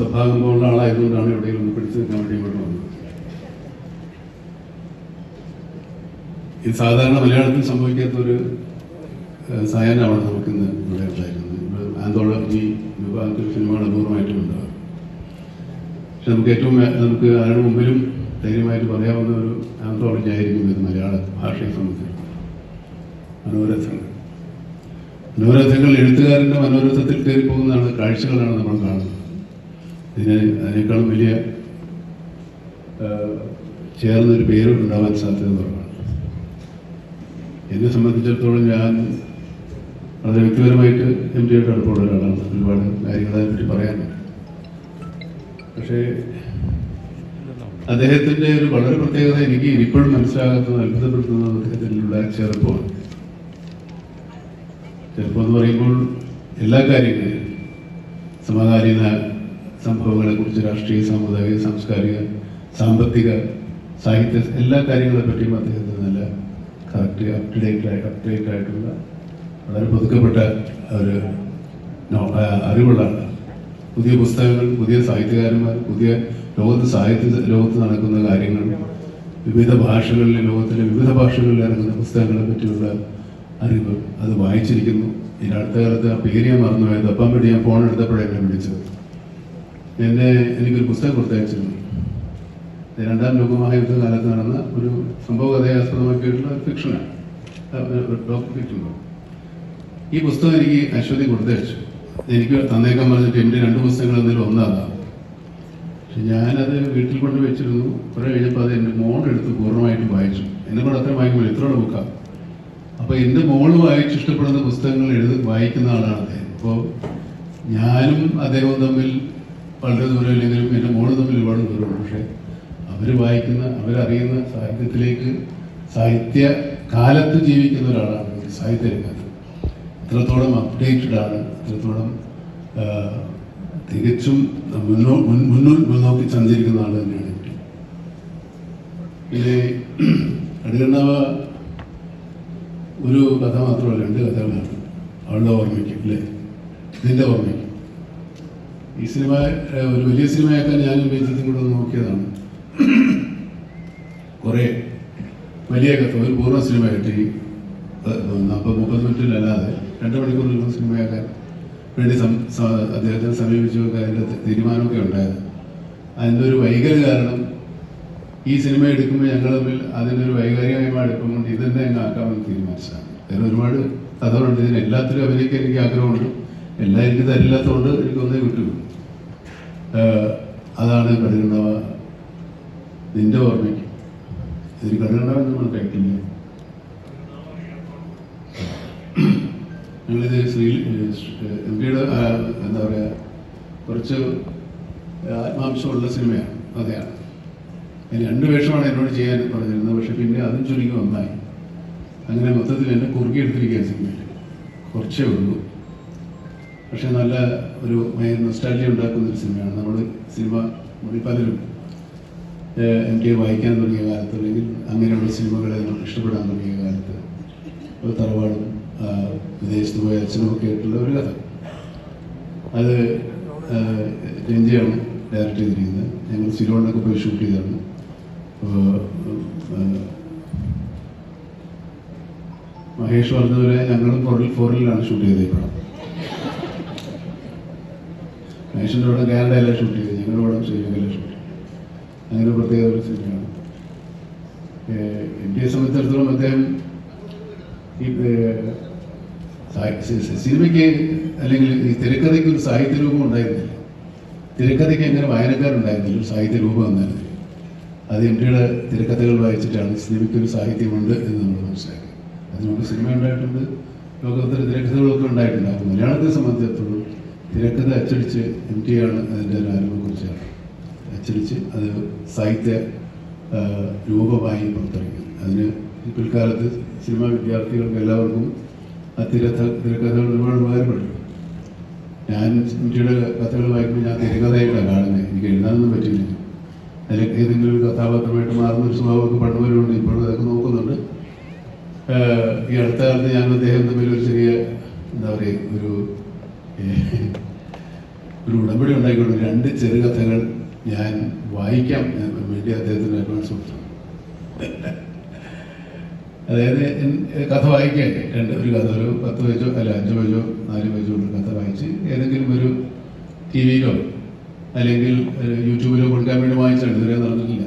സ്വഭാവമുള്ള ആളായതുകൊണ്ടാണ് എവിടെയെങ്കിലും ഒന്ന് പിടിച്ചു നിൽക്കാൻ വേണ്ടി ഇങ്ങോട്ട് വന്നത്. ഇത് സാധാരണ മലയാളത്തിൽ സംഭവിക്കാത്ത ഒരു സായാഹ്നമാണ് നമുക്കിന്ന് ഇവിടെ ഉണ്ടായിരുന്നത് ഇവിടെ ആന്തോളജി വിഭാഗത്തിൽ സിനിമകൾ അപൂർവമായിട്ടും ഉണ്ടാകും. പക്ഷെ നമുക്ക് ഏറ്റവും നമുക്ക് ആരുടെ മുമ്പിലും ധൈര്യമായിട്ട് പറയാവുന്ന ഒരു ആന്തോളജി ആയിരിക്കും ഇത് മലയാള ഭാഷയെ സംബന്ധിച്ച് മനോരഥങ്ങൾ. മനോരഥങ്ങൾ എഴുത്തുകാരന്റെ മനോരഥത്തിൽ കയറി പോകുന്നതാണ് കാഴ്ചകളാണ് നമ്മൾ കാണുന്നത്. ഇതിന് അതിനേക്കാളും വലിയ ചേർന്നൊരു പേര് ഉണ്ടാവാൻ സാധ്യത കുറവാണ് എന്നെ സംബന്ധിച്ചിടത്തോളം ഞാൻ വളരെ വ്യക്തിപരമായിട്ട് എം ജിയുടെ അടുപ്പമുള്ള ഒരാളാണ്. ഒരുപാട് കാര്യങ്ങൾ അതിനെപ്പറ്റി പറയാനുണ്ട്. പക്ഷേ അദ്ദേഹത്തിന്റെ ഒരു വളരെ പ്രത്യേകത എനിക്ക് ഇപ്പോഴും മനസ്സിലാകാത്തത് അത്ഭുതപ്പെടുത്തുന്നത് അദ്ദേഹത്തിലുള്ള ചെറുപ്പമാണ്. ചെറുപ്പം എന്ന് പറയുമ്പോൾ എല്ലാ കാര്യങ്ങളും സമകാലീന സംഭവങ്ങളെ കുറിച്ച് രാഷ്ട്രീയ സാമുദായിക സാംസ്കാരിക സാമ്പത്തിക സാഹിത്യ എല്ലാ കാര്യങ്ങളെ പറ്റിയും അദ്ദേഹത്തിന് നല്ല കറക്റ്റ് അപ് ടു ഡേറ്റ് ആയിട്ട് അപ്ഡേറ്റ് ആയിട്ടുള്ള വളരെ പുതുക്കപ്പെട്ട ഒരു അറിവുള്ള പുതിയ പുസ്തകങ്ങൾ പുതിയ സാഹിത്യകാരന്മാർ പുതിയ ലോകത്ത് സാഹിത്യ ലോകത്ത് നടക്കുന്ന കാര്യങ്ങൾ വിവിധ ഭാഷകളിൽ ലോകത്തിലെ വിവിധ ഭാഷകളിൽ ഇറങ്ങുന്ന പുസ്തകങ്ങളെ പറ്റിയുള്ള അറിവ് അത് വായിച്ചിരിക്കുന്നു. ഇനി അടുത്ത കാലത്ത് ആ പേര് ഞാൻ മറന്നുപോയത്. അപ്പം വേണ്ടി ഞാൻ ഫോൺ എടുത്തപ്പോഴേ എന്നെ വിളിച്ചത്. എന്നെ എനിക്കൊരു പുസ്തകം കൊടുത്തയച്ചിരുന്നു. രണ്ടാം ലോകമഹായുദ്ധ കാലത്ത് നടന്ന ഒരു സംഭവ കഥയെ ആസ്പദമാക്കിയിട്ടുള്ള ഫിക്ഷനാണ്. ഈ പുസ്തകം എനിക്ക് അശ്വതി കൊടുത്തയച്ചു. എനിക്ക് തന്നേക്കാൻ പറഞ്ഞിട്ട് എന്റെ രണ്ട് പുസ്തകങ്ങൾ എന്തെങ്കിലും ഒന്നാണ്. പക്ഷെ ഞാനത് വീട്ടിൽ കൊണ്ട് വെച്ചിരുന്നു. കുറെ കഴിഞ്ഞപ്പോൾ അത് എന്റെ മോൾ എടുത്ത് പൂർണമായിട്ടും വായിച്ചു. എന്നെ കൂടെ അത്ര വായിക്കുമ്പോൾ ഇത്രയുള്ള ബുക്കാണ് അപ്പോൾ എന്റെ മോൾ വായിച്ച് ഇഷ്ടപ്പെടുന്ന പുസ്തകങ്ങൾ എഴുതി വായിക്കുന്ന ആളാണ് അദ്ദേഹം. അപ്പോൾ ഞാനും അദ്ദേഹവും തമ്മിൽ വളരെ ദൂരമില്ലെങ്കിലും എന്റെ മോൾ തമ്മിൽ ഒരുപാട് ദൂരമുണ്ട്. പക്ഷേ അവർ വായിക്കുന്ന അവരറിയുന്ന സാഹിത്യത്തിലേക്ക് സാഹിത്യ കാലത്ത് ജീവിക്കുന്ന ഒരാളാണ് ഈ സാഹിത്യ രംഗത്ത് ഇത്രത്തോളം അപ്ഡേറ്റഡ് ആണ്. ഇത്രത്തോളം തികച്ചും മുന്നോ മുന്നോ മുന്നോക്കി സഞ്ചരിക്കുന്ന ആൾ തന്നെയാണ് പിന്നെ കടുകണ്ണാവ ഒരു കഥ മാത്രമല്ല രണ്ട് കഥകളാണ് അവളുടെ ഓർമ്മയ്ക്ക് അല്ലേ? നിന്റെ ഓർമ്മയ്ക്ക്. ഈ സിനിമ ഒരു വലിയ സിനിമയാക്കാൻ ഞാൻ ബേജിത്തും കൂടെ നോക്കിയതാണ്. കുറേ വലിയ കഥ ഒരു പൂർണ സിനിമ കിട്ടി. നാൽപ്പത് മുപ്പത് മിനിറ്റിലല്ലാതെ രണ്ട് മണിക്കൂറിലുള്ള സിനിമയാക്കാൻ വേണ്ടി അദ്ദേഹത്തിന് സമീപിച്ചൊക്കെ അതിന്റെ തീരുമാനമൊക്കെ ഉണ്ടായത്. അതിന്റെ ഒരു വൈകല്യ കാരണം ഈ സിനിമ എടുക്കുമ്പോൾ ഞങ്ങൾ തമ്മിൽ അതിന്റെ ഒരു വൈകാരികമായ അടുപ്പം കൊണ്ട് ഇതെന്നെ തന്നെ അങ്ങ് ആക്കാമെന്ന് തീരുമാനിച്ചതാണ്. വേറെ ഒരുപാട് കഥകളുണ്ട്. ഇതിന് എല്ലാത്തിലും അഭിനയിക്കാൻ എനിക്ക് ആഗ്രഹമുണ്ട്. എല്ലാം എനിക്ക് തരില്ലാത്തതുകൊണ്ട് എനിക്കൊന്നേ കിട്ടുള്ളൂ അതാണ് കടുകണ്ണവ നിന്റെ ഓർമ്മയ്ക്ക്. ഇതിന് കടുകണ്ണവ നമ്മൾ കേട്ടില്ല ഞങ്ങളിത് ശ്രീ എം പിയുടെ എന്താ പറയുക കുറച്ച് ആത്മാംശമുള്ള സിനിമയാണ്. അതെയാണ് രണ്ട് വേഷമാണ് എന്നോട് ചെയ്യാൻ പറഞ്ഞിരുന്നത്. പക്ഷെ പിന്നെ അതും ചുരുങ്ങി വന്നായി അങ്ങനെ മൊത്തത്തിൽ എന്നെ കുറുകി എടുത്തിരിക്കുകയാണ് സിനിമയിൽ കുറച്ചേ ഉള്ളൂ. പക്ഷെ നല്ല ഒരു നൊസ്റ്റാലജി ഉണ്ടാക്കുന്ന ഒരു സിനിമയാണ്. നമ്മൾ സിനിമ പലരും എനിക്ക് വായിക്കാൻ തുടങ്ങിയ കാലത്ത് അല്ലെങ്കിൽ അങ്ങനെയുള്ള സിനിമകളെ നമ്മൾ ഇഷ്ടപ്പെടാൻ തുടങ്ങിയ കാലത്ത് ഒരു തറവാടും വിദേശത്ത് പോയ അച്ഛനും ഒക്കെ ആയിട്ടുള്ള ഒരു കഥ. അത് രഞ്ജയാണ് ഡയറക്റ്റ് ചെയ്തിരിക്കുന്നത്. ഞങ്ങൾ സിലോണിലൊക്കെ പോയി ഷൂട്ട് ചെയ്തിരുന്നു മഹേഷ് പറഞ്ഞതുപോലെ ഞങ്ങളും ഫോറിലാണ് ഷൂട്ട് ചെയ്തത് പടം. മഹേഷിന്റെ പടം കാനഡയിലാണ് ഷൂട്ട് ചെയ്തത് ഞങ്ങളുടെ പടം ശ്രീലങ്കയിലാണ് ഷൂട്ട് ചെയ്തത് അങ്ങനെ പ്രത്യേക ഒരു സിനിമയാണ് ഏഹ് ഇന്ത്യയെ സംബന്ധിച്ചിടത്തോളം അദ്ദേഹം ഈ സിനിമയ്ക്ക് അല്ലെങ്കിൽ ഈ തിരക്കഥയ്ക്ക് ഒരു സാഹിത്യ രൂപം ഉണ്ടായിരുന്നില്ല. തിരക്കഥയ്ക്ക് എങ്ങനെ വായനക്കാരുണ്ടായിരുന്നില്ല. ഒരു സാഹിത്യ രൂപം എന്നായിരുന്നു. അത് എം ടിയുടെ തിരക്കഥകൾ വായിച്ചിട്ടാണ് സിനിമയ്ക്ക് ഒരു സാഹിത്യമുണ്ട് എന്ന് നമ്മൾ മനസ്സിലാക്കി. അതിനുമുമ്പ് സിനിമ ഉണ്ടായിട്ടുണ്ട്. ലോകത്തിൽ തിരക്കഥകളൊക്കെ ഉണ്ടായിട്ടുണ്ട്. അപ്പോൾ മലയാളത്തെ സംബന്ധിച്ചിടത്തോളം തിരക്കഥ അച്ചടിച്ച് എം ടി ആണ് അതിന്റെ ഒരു ആരംഭക്കുറിച്ചാണ്. അച്ചടിച്ച് അത് സാഹിത്യ രൂപമായി പുറത്തിറങ്ങി അതിന് പിൽക്കാലത്ത് സിനിമാ വിദ്യാർത്ഥികൾക്ക് എല്ലാവർക്കും ആ തിരക്കഥ തിരക്കഥകൾ ഒരുപാട് ഉപകാരപ്പെട്ടു ഞാൻ ഇന്ത്യയുടെ കഥകൾ വായിക്കുമ്പോൾ ഞാൻ തിരക്കഥയായിട്ടാണ് കാണുന്നത്. എനിക്ക് എഴുതാനൊന്നും പറ്റില്ല അതിലൊക്കെ ഏതെങ്കിലും ഒരു കഥാപാത്രമായിട്ട് മാറുന്ന ഒരു സ്വഭാവമൊക്കെ പണ്ടുവരുണ്ട് ഇപ്പോഴും അതൊക്കെ നോക്കുന്നുണ്ട്. ഈ അടുത്ത കാലത്ത് ഞാൻ അദ്ദേഹം തമ്മിൽ ഒരു ചെറിയ എന്താ പറയുക ഒരു ഒരു ഉടമ്പടി ഉണ്ടാക്കിക്കൊണ്ട് രണ്ട് ചെറുകഥകൾ ഞാൻ വായിക്കാം. വേണ്ടി അദ്ദേഹത്തിന് അഡ്വാൻസ് കൊടുത്തു അതായത് കഥ വായിക്കാൻ. രണ്ട് ഒരു കഥ ഒരു പത്ത് പേജോ അല്ല അഞ്ച് പേജോ നാല് പേജോ ഉള്ള കഥ വായിച്ച് ഏതെങ്കിലും ഒരു ടി വിയിലോ അല്ലെങ്കിൽ യൂട്യൂബിലോ കൊടുക്കാൻ വേണ്ടി വായിച്ചാണ് ഇതുവരെ നടന്നിട്ടില്ല.